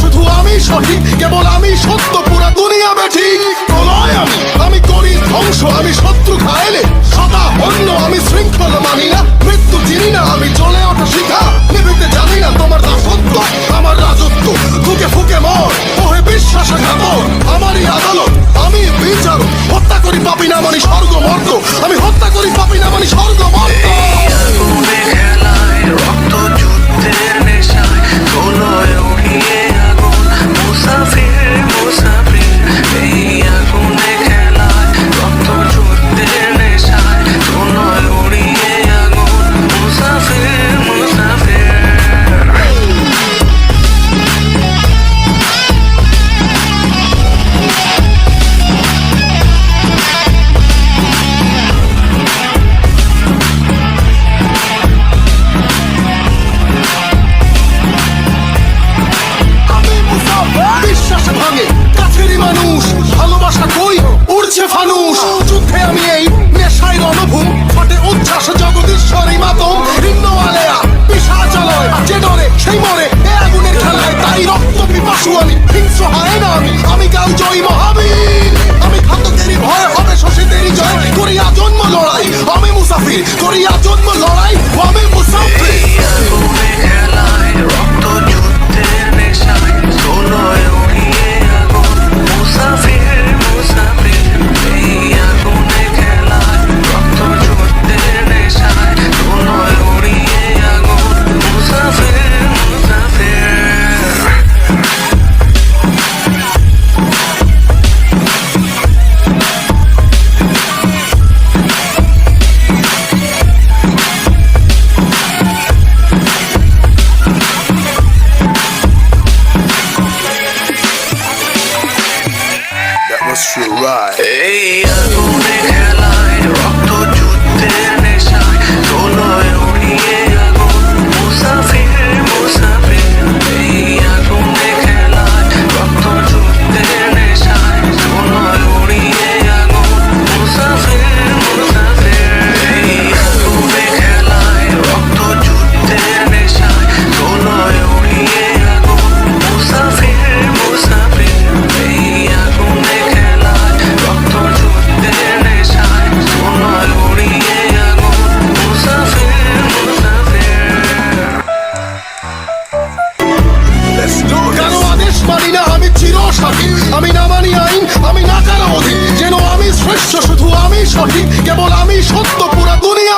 শুধু আমি সঠিক, কেবল আমি সত্য, পুরা দুনিয়া প্রলয় আমি আমি করি ধ্বংস, আমি শত্রু সদা অন্য, আমি শৃঙ্খলা মানি না। মৃত্যু চিনি না, আমি চলে ওঠা শিখা। নিবিতে জানি না তোমার দাসত্ব, আমার রাজত্ব। ফুকে ফুকে মর ওহে বিশ্বাসে আমারই আদালত। আমি বিচার হত্যা করি পাপি না মানি স্বর্গ, মর্গ। আমি হত্যা করি পাপি Gloria মানি না, আমি চির সঠিক আমি না মানি আইন, আমি না কারও অধীন। যেন আমি শ্রেষ্ঠ, শুধু আমি সঠিক, কেবল আমি সত্য, পুরা দুনিয়া